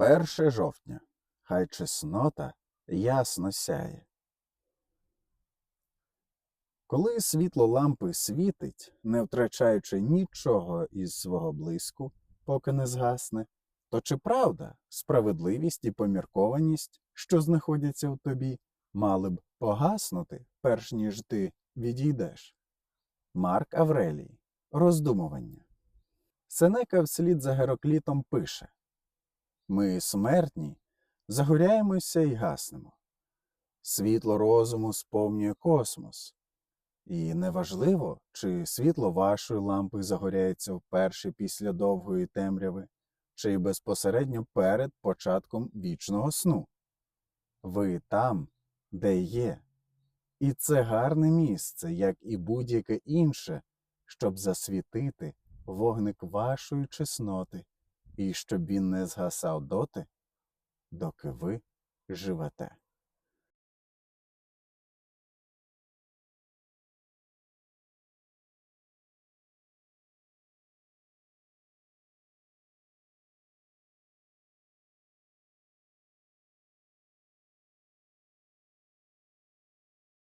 Перше жовтня. Хай чеснота ясно сяє. Коли світло лампи світить, не втрачаючи нічого із свого блиску, поки не згасне, то чи правда справедливість і поміркованість, що знаходяться в тобі, мали б погаснути, перш ніж ти відійдеш? Марк Аврелій. Роздумування. Сенека вслід за Героклітом пише Ми смертні, загоряємося і гаснемо. Світло розуму сповнює космос. І неважливо, чи світло вашої лампи загоряється вперше після довгої темряви, чи безпосередньо перед початком вічного сну. Ви там, де є. І це гарне місце, як і будь-яке інше, щоб засвітити вогник вашої чесноти, і щоб він не згасав доти, доки ви живете.